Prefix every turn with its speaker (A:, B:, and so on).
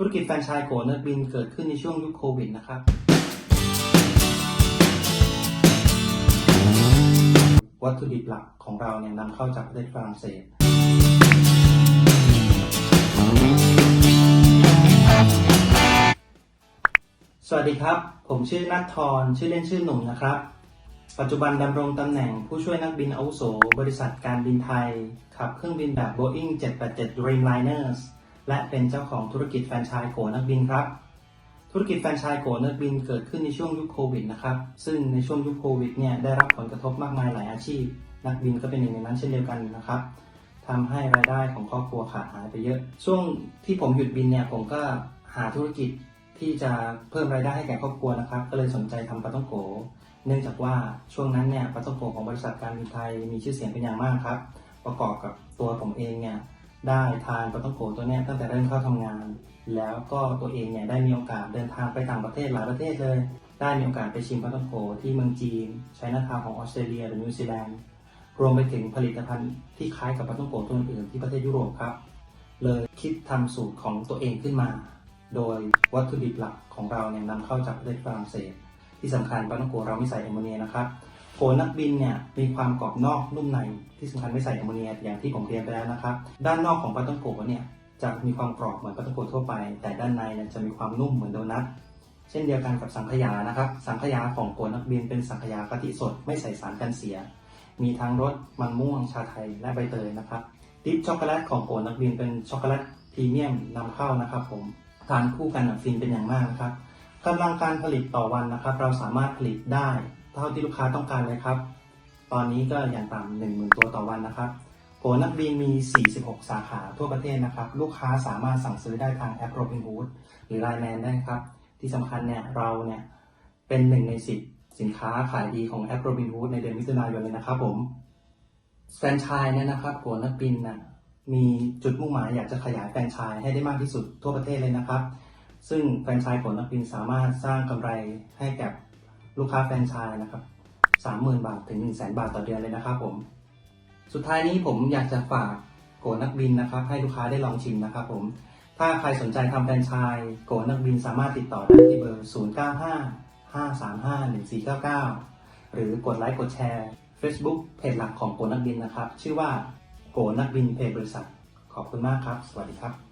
A: ธุรกิจแฟรนไชส์โกนักบินเกิดขึ้นในช่วงยุคโควิดนะครับ วัตถุดิบหลักของเราเนี่ยนำเข้าจากประเทศฝรั่งเศส สวัสดีครับ ผมชื่อนัททรชื่อเล่นชื่อหนุ่มนะครับ ปัจจุบันดำรงตำแหน่งผู้ช่วยนักบินอาวุโส บริษัทการบินไทยขับเครื่องบินแบบ Boeing 787 Dreamliners และเป็นเจ้าของธุรกิจแฟรนไชส์โกนักบินครับ ธุรกิจแฟรนไชส์โกนักบินเกิดขึ้นในช่วงยุคโควิดนะครับ ซึ่งในช่วงยุคโควิดเนี่ยได้รับผลกระทบมากมายหลายอาชีพ นักบินก็เป็นหนึ่งในนั้นเช่นเดียวกันนะครับทำให้รายได้ของครอบครัวขาดหายไปเยอะ ช่วงที่ผมหยุดบินเนี่ยผมก็หาธุรกิจที่จะเพิ่มรายได้ให้แก่ครอบครัวนะครับ ก็เลยสนใจทำปลาต้องโก เนื่องจากว่าช่วงนั้นเนี่ยปลาต้องโกของบริษัทการบินไทยมีชื่อเสียงเป็นอย่างมากครับ ประกอบกับตัวผมเองเนี่ย ได้ทานปลาต้องโกตัวนี้ตั้งแต่เริ่มเข้าทำงาน แล้วก็ตัวเองเนี่ยได้มีโอกาสเดินทางไปต่างประเทศหลายประเทศเลย ได้มีโอกาสไปชิมปลาต้องโกที่เมืองจีนไชน่าทาวของออสเตรเลียหรือนิวซีแลนด์รวมไปถึงผลิตภัณฑ์ที่คล้ายกับปลาต้องโกตัวอื่นที่ประเทศยุโรปครับ เลยคิดทำสูตรของตัวเองขึ้นมา โดยวัตถุดิบหลักของเราเนี่ยนำเข้าจากประเทศฝรั่งเศส ที่สำคัญปลาต้องโกเราไม่ใส่แอมโมเนียนะครับ โกนักบินเนี่ยมีความกรอบนอกนุ่มในที่สำคัญไม่ใส่แอมโมเนียอย่างที่ผมเรียนไปแล้วนะครับ ด้านนอกของปลาต้องโกเนี่ยจะมีความกรอบเหมือนปลาต้องโกทั่วไป แต่ด้านในเนี่ยจะมีความนุ่มเหมือนโดนัทเช่นเดียวกันกับสังขยานะครับ สังขยาของโกนักบินเป็นสังขยากะทิสดไม่ใส่สารกันเสีย มีทั้งรสมันม่วงชาไทยและใบเตยนะครับดิปช็อกโกแลตของโกนักบินเป็นช็อกโกแลตพรีเมียมนำเข้านะครับ ผมทานคู่กันกับฟินเป็นอย่างมากนะครับกำลังการผลิตต่อวันนะครับ เราสามารถผลิตได้ เท่าที่ลูกค้าต้องการเลยครับ ตอนนี้ก็อย่างต่ำหนึ่งหมื่นตัวต่อวันนะครับโกนักบินมี 46 สาขาทั่วประเทศนะครับ ลูกค้าสามารถสั่งซื้อได้ทางแอป Robinhood หรือ Line Man ได้ครับ ที่สำคัญเนี่ยเราเนี่ยเป็นหนึ่งในสิบสินค้าขายดีของแอป Robinhood ในเดือนมิถุนายนเลยนะครับผมแฟรนไชส์เนี่ยนะครับกัวนักบินนะมีจุดมุ่งหมายอยากจะขยายแฟรนไชส์ให้ได้มากที่สุดทั่วประเทศเลยนะครับ ซึ่งแฟรนไชส์กัวนักบินสามารถสร้างกำไรให้แก่ ลูกค้าแฟรนไชส์นะครับสามหมื่นบาทถึงหนึ่งแสนบาทต่อเดือนเลยนะครับผม สุดท้ายนี้ผมอยากจะฝากโกนักบินนะครับ ให้ลูกค้าได้ลองชิมนะครับผม ถ้าใครสนใจทำแฟรนไชส์โกนักบินสามารถติดต่อได้ที่เบอร์ 095 535 1499 หรือกดไลค์กดแชร์ Facebook เพจหลักของโกนักบินนะครับ ชื่อว่าโกนักบินเพจบริษัท ขอบคุณมากครับ สวัสดีครับ